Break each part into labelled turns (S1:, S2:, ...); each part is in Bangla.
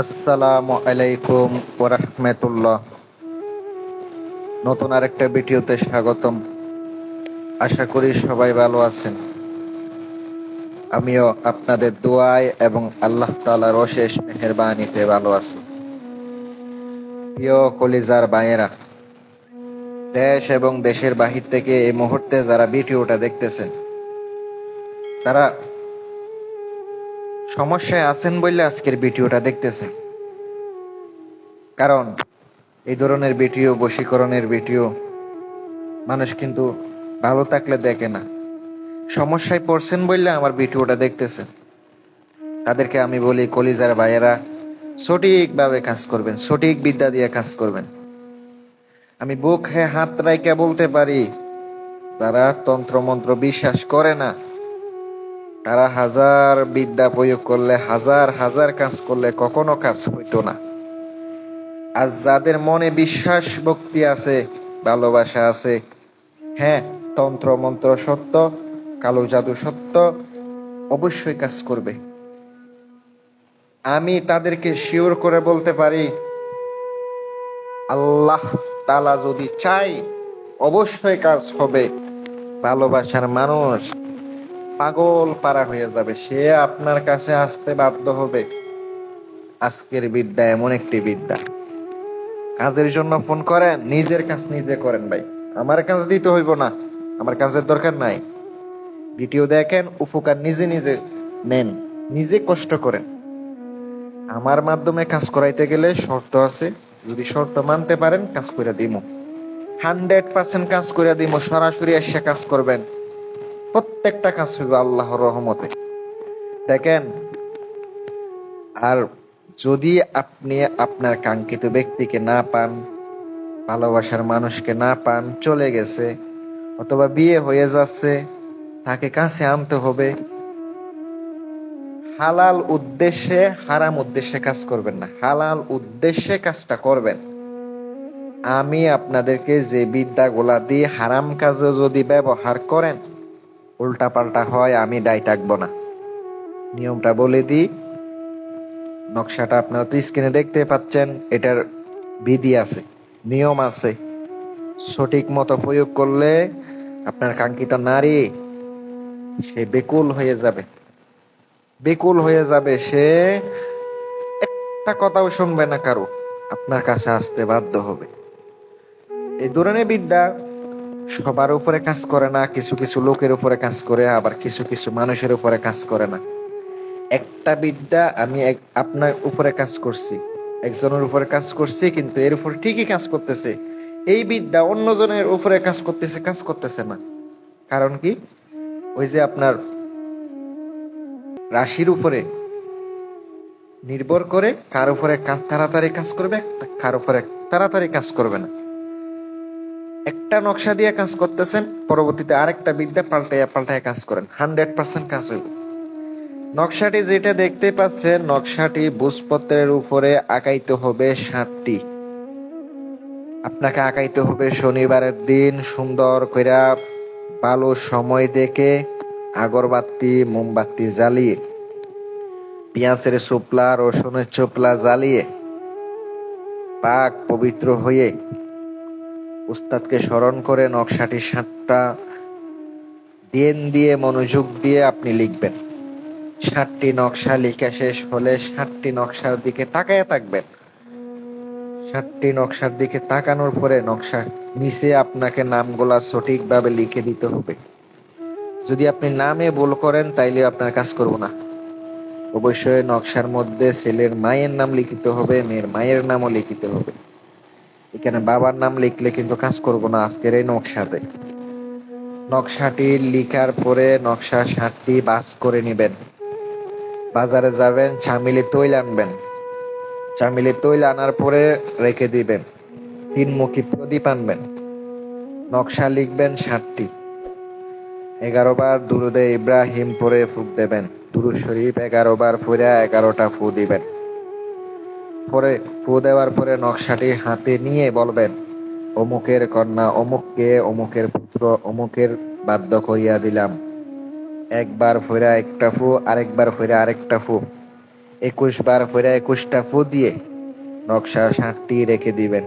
S1: আসসালামু আলাইকুম ওরহমতুল্লাহ নতুন আরেকটা ভিডিওতে স্বাগতম। আশা করি সবাই ভালো আছেন। আমিও আপনাদের দোয়ায় এবং আল্লাহ তালার অশেষ মেহরবানিতে ভালো আছি। প্রিয় কলিজার বায়েরা দেশ এবং দেশের বাহির থেকে এই মুহূর্তে যারা ভিডিওটা দেখতেছেন, তারা সমস্যায় আছেন বললে আজকের ভিডিওটা দেখতেছেন। কারণ এই ধরনের ভিডিও, বশীকরণের ভিডিও মানুষ কিন্তু ভালো থাকলে দেখে না। সমস্যায় পড়ছেন বললে আমার ভিডিওটা দেখতেছেন। তাদেরকে আমি বলি, কলিজার ভাইয়েরা, সঠিকভাবে কাজ করবেন, সঠিক বিদ্যা দিয়ে কাজ করবেন। আমি বুক হ্যাঁ হাত রাইকা বলতে পারি, যারা তন্ত্র মন্ত্র বিশ্বাস করে না তারা হাজার বিদ্যা প্রয়োগ করলে, হাজার হাজার কাজ করলে কখনো কাজ হইতো না। আর যাদের মনে বিশ্বাস ভক্তি আছে, ভালোবাসা আছে হ্যাঁ তন্ত্র, মন্ত্র সত্য, কালো জাদু সত্য, অবশ্যই কাজ করবে। আমি তাদেরকে শিওর করে বলতে পারি, আল্লাহ তালা যদি চাই অবশ্যই কাজ হবে। ভালোবাসার মানুষ পাগল পারা হয়ে যাবে। সে আপনার কাছে আসতে বাধ্য হবে। আজকের বিদ্যা এমন একটি বিদ্যা। কাজের জন্য ফোন করেন, নিজের কাজ নিজে করেন ভাই। আমার কাজ দিতে হইব না, আমার কাজের দরকার নাই। ভিডিও দেখেন, উপকার নিজে নিজে নেন, নিজে কষ্ট করেন। আমার মাধ্যমে কাজ করাইতে গেলে শর্ত আছে, যদি শর্ত মানতে পারেন, কাজ করে দিমু। হান্ড্রেড পার্সেন্ট কাজ করে দিব সরাসরি এসে কাজ করবেন। প্রত্যেকটা কাজ হইবে আল্লাহর রহমতে। দেখেন, আর যদি আপনি আপনার কাঙ্ক্ষিত ব্যক্তিকে না পান, ভালোবাসার মানুষকে না পান, চলে গেছে, অথবা বিয়ে হয়ে যাচ্ছে, তাকে কাছে আনতে হবে, হালাল উদ্দেশ্যে হারাম উদ্দেশ্যে কাজ করবেন না। হালাল উদ্দেশ্যে কাজটা করবেন। আমি আপনাদেরকে যে বিদ্যাগুলা দিয়ে হারাম কাজে যদি ব্যবহার করেন উল্টা পাল্টা হয়, আমি দায় থাকব না। নিয়মটা বলে দিই। নকশাটা আপনারা তো স্ক্রিনে দেখতে পাচ্ছেন, এটার বিধি আছে, নিয়ম আছে। সঠিক মতো প্রয়োগ করলে আপনার কাঙ্ক্ষিত নারী, সে বেকুল হয়ে যাবে। বেকুল হয়ে যাবে, সে একটা কথাও শুনবে না কারও। আপনার কাছে আসতে বাধ্য হবে। এই ধরনের বিদ্যা সবার উপরে কাজ করে না, কিছু কিছু লোকের উপরে কাজ করে, আবার কিছু কিছু মানুষের উপরে কাজ করে না। একটা বিদ্যা আমি আপনার উপরে কাজ করছি, একজনের উপরে কাজ করছি, কিন্তু এর উপর ঠিকই কাজ করতেছে। এই বিদ্যা অন্যজনের উপরে কাজ করতেছে কাজ করতেছে না। কারণ কি? ওই যে আপনার রাশির উপরে নির্ভর করে কার উপরে তাড়াতাড়ি কাজ করবে, কার উপরে তাড়াতাড়ি কাজ করবে না। একটা নকশা দিয়ে কাজ করতেছেন, পরবর্তীতে আরেকটা বিদ্যা পাল্টাইয়া পাল্টাইয়া কাজ করেন। হান্ড্রেড পার্সেন্ট কাজ হইব। নকশাটি যেটা দেখতে পাচ্ছেন, নকশাটি বুঝপত্রের উপরে আঁকাইতে হবে ষাটটি আপনাকে আঁকাইতে হবে শনিবারের দিন সুন্দর কইরা ভালো সময় দেখে আগরবাতি, মোমবাতি জ্বালিয়ে, পেঁয়াজের চোপলা, রসুনের চোপলা জ্বালিয়ে, পাক পবিত্র হয়ে উস্তাদকে স্মরণ করে নকশাটি সাতটা দেন দিয়ে মনোযোগ দিয়ে আপনি লিখবেন। ষাটটি নকশা লিখে শেষ হলে ষাটটি নকশার দিকে তাকায় থাকবেন। ষাটটি নকশার দিকে তাকানোর পরে নকশা নিচে আপনাকে নামগুলা সঠিকভাবে লিখে দিতে হবে। যদি আপনি নামে ভুল করেন, তাইলে আপনার কাজ করব না। অবশ্যই নকশার মধ্যে ছেলের মায়ের নাম লিখিতে হবে, মেয়ের মায়ের নামও লিখিতে হবে। এখানে বাবার নাম লিখলে কিন্তু কাজ করব না আজকের এই নকশাতে। নকশাটি লিখার পরে নকশা ষাটটি বাস করে নেবেন। বাজারে যাবেন, চামিলি তৈল আনবেন। চামিলি তৈল আনার পরে রেখে দিবেন। তিনমুখী প্রদীপ আনবেন। নকশা লিখবেন ষাটটি এগারো বার দুরুদে ইব্রাহিম পরে ফুক দেবেন। দুরুদ শরীফ এগারো বার ফুরে এগারোটা ফু দিবেন। পরে ফু দেওয়ার পরে নকশাটি হাতে নিয়ে বলবেন, অমুকের কন্যা অমুককে, অমুকের পুত্র অমুকের বাধ্য করিয়া দিলাম। একবার ফইরা একটা ফু, আরেকবার ফইরা আরেকটা ফু। একুশ বার করে একুশটা ফু দিয়ে নকশা ষাটটি রেখে দিবেন।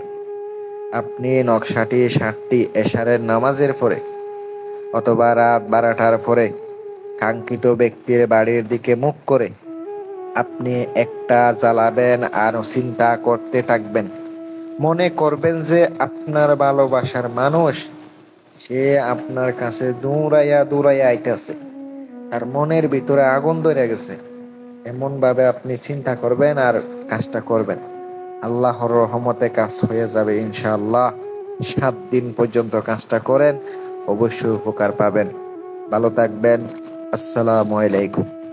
S1: আপনি নকশাটি ষাটটি এশারের নামাজের পরে অথবা রাত বারোটার পরে কাঙ্ক্ষিত ব্যক্তির বাড়ির দিকে মুখ করে আপনি একটা জ্বালাবেন আর চিন্তা করতে থাকবেন। মনে করবেন যে আপনার ভালোবাসার মানুষ, সে আপনার কাছে দৌড়াইয়া দৌড়াইয়া আইতেছে তার মনের ভিতরে আগুন ধরে গেছে। এমন ভাবে আপনি চিন্তা করবেন আর কাজটা করবেন। আল্লাহর রহমতে কাজ হয়ে যাবে ইনশাআল্লাহ। সাত দিন পর্যন্ত কাজটা করেন, অবশ্যই উপকার পাবেন। ভালো থাকবেন। আসসালামু আলাইকুম।